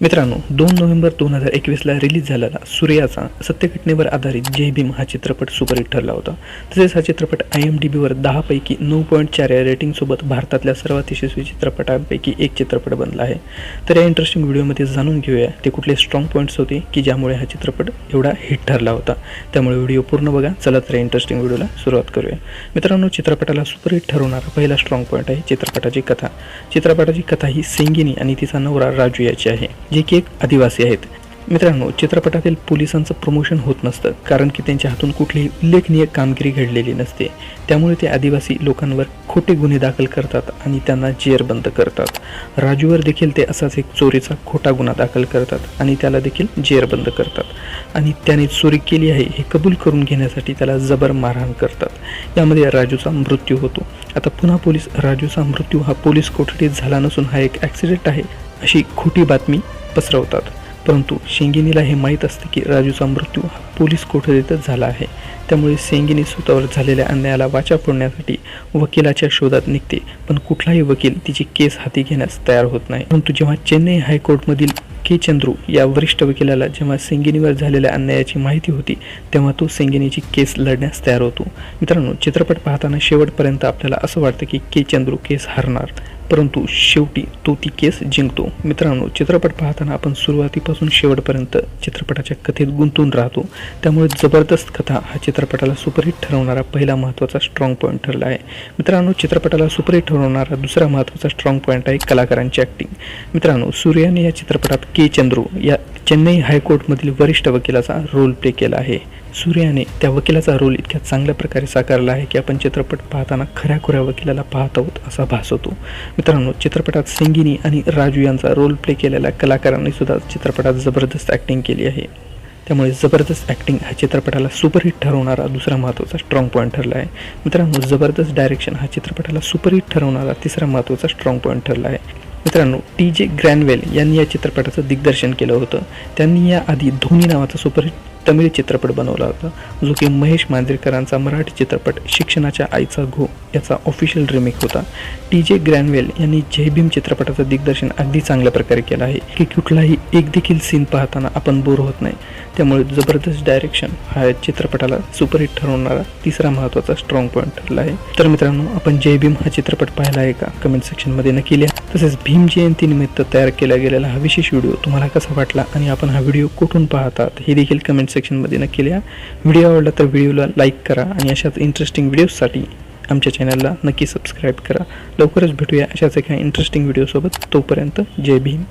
मित्रांनो दोन नोव्हेंबर दोन हजार एकवीसला रिलीज झालेला सूर्याचा सत्यघटनेवर आधारित जय भीम हा चित्रपट सुपरहिट ठरला होता. तसेच हा चित्रपट आय एम डी बीवर दहापैकी नऊ पॉईंट चार या रेटिंगसोबत भारतातल्या सर्वात यशस्वी चित्रपटांपैकी एक चित्रपट बनला आहे. तर या इंटरेस्टिंग व्हिडिओमध्ये जाणून घेऊया ते कुठले स्ट्रॉंग पॉईंट्स होते की ज्यामुळे हा चित्रपट एवढा हिट ठरला होता. त्यामुळे व्हिडिओ पूर्ण बघा चला तर या इंटरेस्टिंग व्हिडिओला सुरुवात करूया. मित्रांनो चित्रपटाला सुपरहिट ठरवणारा पहिला स्ट्रॉंग पॉईंट आहे चित्रपटाची कथा. चित्रपटाची कथा ही सेंगिनी आणि तिचा नवरा राजू याची आहे. जे की एक आदिवासी आहेत. मित्रांनो चित्रपटातील पोलिसांचं प्रमोशन होत नसतं कारण की त्यांच्या हातून कुठलीही उल्लेखनीय कामगिरी घडलेली नसते. त्यामुळे ते आदिवासी लोकांवर खोटे गुन्हे दाखल करतात आणि त्यांना जेरबंद करतात. राजूवर देखील ते असाच एक चोरीचा खोटा गुन्हा दाखल करतात आणि त्याला देखील जेरबंद करतात. आणि त्याने चोरी केली आहे हे कबूल करून घेण्यासाठी त्याला जबर मारहाण करतात. यामध्ये राजूचा मृत्यू होतो. आता पुन्हा पोलीस राजूचा मृत्यू हा पोलीस कोठडीत झाला नसून हा एक ॲक्सिडेंट आहे अशी खोटी बातमी पसरवतात. परंतु शेंगिनीला हे माहीत असते की राजूचा मृत्यू हा पोलीस कोठडीतच झाला आहे. त्यामुळे सेंगिनी स्वतःवर झालेल्या अन्यायाला वाचा फोडण्यासाठी वकिलाच्या शोधात निघते पण कुठलाही वकील तिची केस हाती घेण्यास तयार होत नाही. परंतु जेव्हा चेन्नई हायकोर्टमधील के. चंद्रू या वरिष्ठ वकिलाला जेव्हा सेंगिनीवर झालेल्या अन्यायाची माहिती होती तेव्हा तो सेंगिनीची केस लढण्यास तयार होतो. मित्रांनो चित्रपट पाहताना शेवटपर्यंत आपल्याला असं वाटतं की के. चंद्रू केस हरणार. परंतु शेवटी तो ती केस जिंकतो. मित्रांनो चित्रपट पाहताना आपण सुरुवातीपासून शेवटपर्यंत चित्रपटाच्या कथेत गुंतून राहतो. त्यामुळे जबरदस्त कथा हा चित्रपटाला सुपरहिट ठरवणारा पहिला महत्त्वाचा स्ट्रॉंग पॉईंट ठरला आहे. मित्रांनो चित्रपटाला सुपरहिट ठरवणारा दुसरा महत्त्वाचा स्ट्रॉंग पॉईंट आहे कलाकारांची ॲक्टिंग मित्रांनो सूर्याने या चित्रपटात के. चंद्रू या चेन्नई हायकोर्टमधील वरिष्ठ वकिलाचा रोल प्ले केला आहे. सूर्याने त्या वकिलाचा रोल इतक्या चांगल्या प्रकारे साकारला आहे की आपण चित्रपट पाहताना खऱ्याखुऱ्या वकिलाला पाहत आहोत असा भास होतो. मित्रांनो चित्रपटात सिंगिनी आणि राजू यांचा रोल प्ले केलेल्या कलाकारांनी सुद्धा चित्रपटात जबरदस्त ॲक्टिंग केली आहे. त्यामुळे जबरदस्त ॲक्टिंग हा चित्रपटाला सुपरहिट ठरवणारा दुसरा महत्त्वाचा स्ट्रॉंग पॉईंट ठरला आहे. मित्रांनो जबरदस्त डायरेक्शन हा चित्रपटाला सुपरहिट ठरवणारा तिसरा महत्त्वाचा स्ट्रॉंग पॉईंट ठरला आहे. मित्रांनो टी जे ग्रॅनवेल यांनी या चित्रपटाचं दिग्दर्शन केलं होतं. त्यांनी याआधी धोनी नावाचा सुपरहिट तमिळ चित्रपट बनवला होता जो की महेश मांजरेकरांचा मराठी चित्रपट शिक्षणाच्या आईचा घो याचा ऑफिशियल रिमेक होता. टी जे ग्रॅनवेल यांनी जय भीम चित्रपटाचं दिग्दर्शन अगदी चांगल्या प्रकारे केलं आहे की कुठलाही एक देखील सीन पाहताना आपण बोर होत नाही. त्यामुळे जबरदस्त डायरेक्शन हा चित्रपटाला सुपरहिट ठरवणारा तिसरा महत्त्वाचा स्ट्रॉंग पॉईंट ठरला आहे. तर मित्रांनो आपण जय भीम हा चित्रपट पाहिला आहे का? कमेंट सेक्शनमध्ये नक्की लिहा. तसेच भीम जयंतीनिमित्त तयार केला गेलेला हा विशेष व्हिडिओ तुम्हाला कसा वाटला आणि आपण हा व्हिडिओ कुठून पाहतात हे देखील कमेंट सेक्शनमध्ये नक्की लिहा. व्हिडिओ आवडला तर व्हिडिओला लाईक करा आणि अशाच इंटरेस्टिंग व्हिडिओजसाठी आमच्या चॅनलला नक्की सबस्क्राईब करा. लवकरच भेटूया अशाच एका इंटरेस्टिंग व्हिडिओसोबत तोपर्यंत जय भीम.